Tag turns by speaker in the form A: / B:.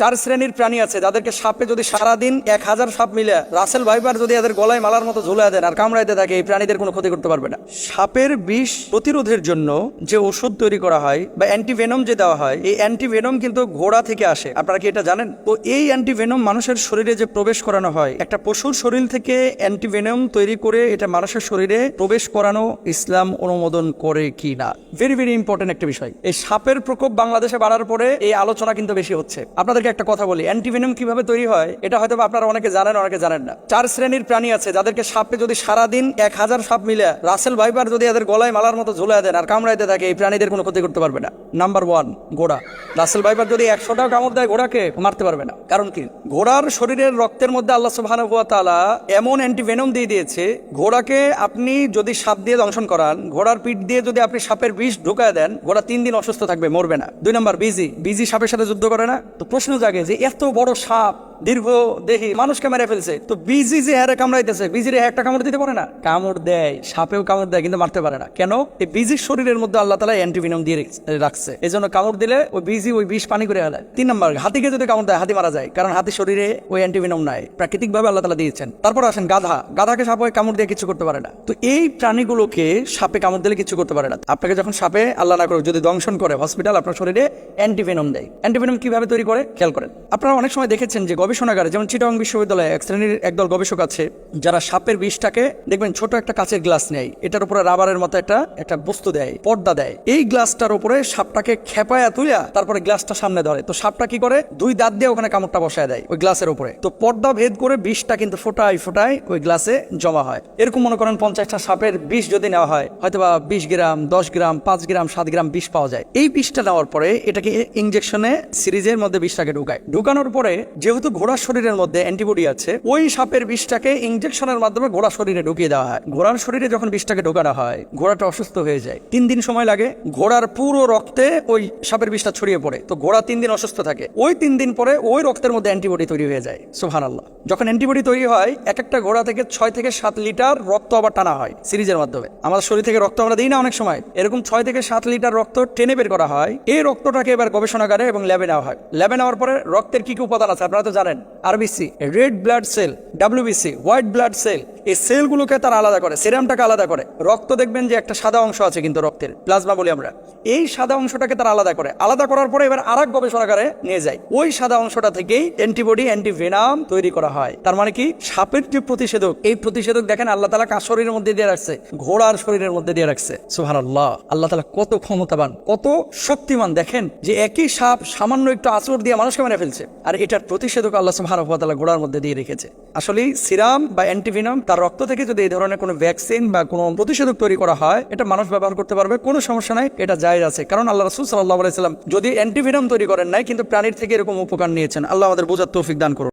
A: চার শ্রেণির প্রাণী আছে, যাদেরকে সাপে যদি সারাদিন এক হাজার সাপ মিলে, রাসেল ভাইবার যদি এদের গলায় মালার মতো ঝুলে দেন আর কামড়াইতে থাকে এই প্রাণীদের কোনো ক্ষতি করতে পারবে না। সাপের বিষ প্রতিরোধের জন্য যে ওষুধ তৈরি করা হয় বা অ্যান্টিভেনম যে দেওয়া হয়, এই অ্যান্টিভেনম কিন্তু ঘোড়া থেকে আসে। আপনারা কি এটা জানেন? তো এই অ্যান্টিভেনম মানুষের শরীরে যে প্রবেশ করানো হয়, একটা পশুর শরীর থেকে অ্যান্টিভেনম তৈরি করে এটা মানুষের শরীরে প্রবেশ করানো ইসলাম অনুমোদন করে কি না ভেরি ভেরি ইম্পর্টেন্ট একটা বিষয়। এই সাপের প্রকোপ বাংলাদেশে বাড়ার পরে এই আলোচনা কিন্তু বেশি হচ্ছে। আপনাদেরকে একটা কথা বলি অ্যান্টিভেনম কীভাবে তৈরি হয়, এটা হয়তো আপনারা অনেকে জানেন অনেকে জানেন না। চার শ্রেণির প্রাণী আছে, যাদেরকে সাপে যদি সারাদিন এক হাজার সাপ মিলে, রাসেল ভাইপার যদি এদের গলায় মালার মতো ঝুলে দেন আর কামড়াইতে থাকে, এই প্রাণীদের কোনো ক্ষতি করতে পারবে না। নাম্বার ওয়ান ঘোড়া। রাসেল ভাইপার যদি একশোটাও কামড় দেয়, ঘোড়াকে মারতে পারবে না। কারণ কি? ঘোড়ার শরীরের রক্তের মধ্যে আল্লাহ সুবহানাহু ওয়া তাআলা এমন অ্যান্টিভেনম দিয়ে দিয়েছে, ঘোড়াকে আপনি যদি সাপ দিয়ে দংশন করান, ঘোড়ার পিঠ দিয়ে যদি আপনি সাপের বিষ ঢুকায় দেন, ঘোড়া তিন দিন অসুস্থ থাকবে, মরবে না। দুই নম্বর, বিজি। বিজি সাপের সাথে যুদ্ধ করে না? তো প্রশ্ন জাগে যে এত বড় সাপ দীর্ঘ দেহি মানুষকে মেরে ফেলছে। তো বিজি যে হ্যারে কামড়াইতেছে, বিজির একটা কামড় দিতে পারে না? কামড় দেয়, সাপেও কামড় দেয়, কিন্তু মারতে পারে না। কেন? এই বিজির শরীরের মধ্যে আল্লাহ তালা অ্যান্টিভিনম দিয়ে রাখছে এই জন্য কামড় দিলে ওই বিজি ওই বিষ পানি করে ফেলায় তিন নম্বর, হাতিকে যদি কামড় দেয়, হাতি মারা যায়। কারণ হাতির শরীরে ওই অ্যান্টিভিনম নাই। প্রাকৃতিক ভাবে আল্লাহ তালা দিয়েছেন। তারপর আসেন গাধা। গাধাকে সাপ কামড় দিয়ে কিছু করতে পারে না। তো এই প্রাণীগুলোকে সাপে কামড় দিলে কিছু করতে পারে না। আপনাকে যখন সাপে আল্লাহ না করে যদি দংশন করে হসপিটাল আপনার শরীরে অ্যান্টিভেনম দেয়। অ্যান্টিভেনম কীভাবে তৈরি করে? খেয়াল করেন। আপনারা অনেক সময় দেখেছেন যে গবেষণাগারে, যেমন চিটাং বিশ্ববিদ্যালয়ে এক শ্রেণির একদল গবেষক আছে, যারা সাপের বিষটাকে, দেখবেন ছোট একটা কাচের গ্লাস নেয়, এটার উপরে রাবারের মতো একটা একটা বস্তু দেয়, পর্দা দেয়। এই গ্লাসটার উপরে সাপটাকে খেপায়া তুইয়া তারপরে গ্লাসটা সামনে ধরে। তো সাপটা কি করে? দুই দাঁত দিয়ে ওখানে কামড়টা বসায় দেয়, ওই গ্লাসের উপরে। তো পর্দা ভেদ করে বিষটা কিন্তু ফোটায় ফোটায় ওই গ্লাসে জমা হয়। এরকম মনে করেন পঞ্চাশটা সাপের বিষ যদি নেওয়া হয় হয়তো বা বিশ গ্রাম, দশ গ্রাম, পাঁচ গ্রাম, সাত গ্রাম বিষ পাওয়া যায়। এই বিষটা নেওয়ার পরে এটাকে ইঞ্জেকশনে সিরিজের মধ্যে বিষটাকে ঢুকায়। ঢুকানোর পরে যেহেতু ঘোড়ার শরীরের মধ্যে অ্যান্টিবডি আছে, ওই সাপের বিষটাকে ইঞ্জেকশনের মাধ্যমে ঘোড়ার শরীরে ঢুকিয়ে দেওয়া হয়। ঘোড়ার শরীরে যখন বিষটাকে ঢোকানো হয় ঘোড়াটা অসুস্থ হয়ে যায়। তিন দিন সময় লাগে ঘোড়ার পুরো রক্তে ওই সাপের বিষটা ছড়িয়ে পড়ে। তো ঘোড়া তিন দিন অসুস্থ থাকে। ওই তিন দিন পরে ওই রক্তের মধ্যে অ্যান্টিবডি তৈরি হয়ে যায়। সুহান আল্লাহ যখন অ্যান্টিবডি তৈরি হয়, এক একটা ঘোড়া থেকে ছয় থেকে সাত লিটার রক্ত আবার টানা হয় সিরিজের মাধ্যমে। আমাদের শরীর থেকে রক্ত আমরা দিই না অনেক সময়। এরকম ছয় থেকে সাত লিটার রক্ত টেনে বের করা হয়। এই রক্তটাকে এবার গবেষণাগারে এবং ল্যাবে নেওয়া হয়। ল্যাবে নেওয়ার পরে রক্তের কি কি উপাদান আছে আপনারা তো জানেন। RBC red blood cell WBC white blood cell এই সেলগুলোকে তারা আলাদা করে, সেরামটাকে আলাদা করে। রক্ত দেখবেন যে একটা সাদা অংশ আছে কিন্তু রক্তের, প্লাজমা বলি আমরা। এই সাদা অংশটাকে তারা আলাদা করে। আলাদা করার পরে এবার আর এক গবেষণাগারে নিয়ে যায়। ওই সাদা অংশটা থেকেই অ্যান্টিবডি, অ্যান্টিভেনাম তৈরি করা হয়। তার মানে কি? সাপের যে প্রতিষেধক, এই প্রতিষেধক দেখেন আল্লাহ তালা কার শরীরের মধ্যে দিয়ে রাখছে? ঘোড়ার শরীরের মধ্যে দিয়ে রাখছে। সুহান আল্লাহ আল্লাহ তালা কত ক্ষমতাবান, কত শক্তিমান। দেখেন যে একই সাপ সামান্য একটু আচর দিয়ে মানুষকে মেরে ফেলছে। আর এটার প্রতিষেধক আল্লাহ তাআলা ঘোড়ার মধ্যে দিয়ে রেখেছে। আসলে সিরাম বা অ্যান্টিভেনাম তার রক্ত থেকে যদি এই ধরনের কোনো ভ্যাকসিন বা কোনো প্রতিষেধক তৈরি করা হয়, এটা মানুষ ব্যবহার করতে পারবে, কোনো সমস্যা নাই, এটা জায়েজ আছে। কারণ আল্লাহ রসুল সাল্লাহ আলাইসালাম যদি অ্যান্টিভিনাম তৈরি করেন নাই, কিন্তু প্রাণীর থেকে এরকম উপকার নিয়েছেন। আল্লাহ আমাদের বোঝার তৌফিক দান করুন।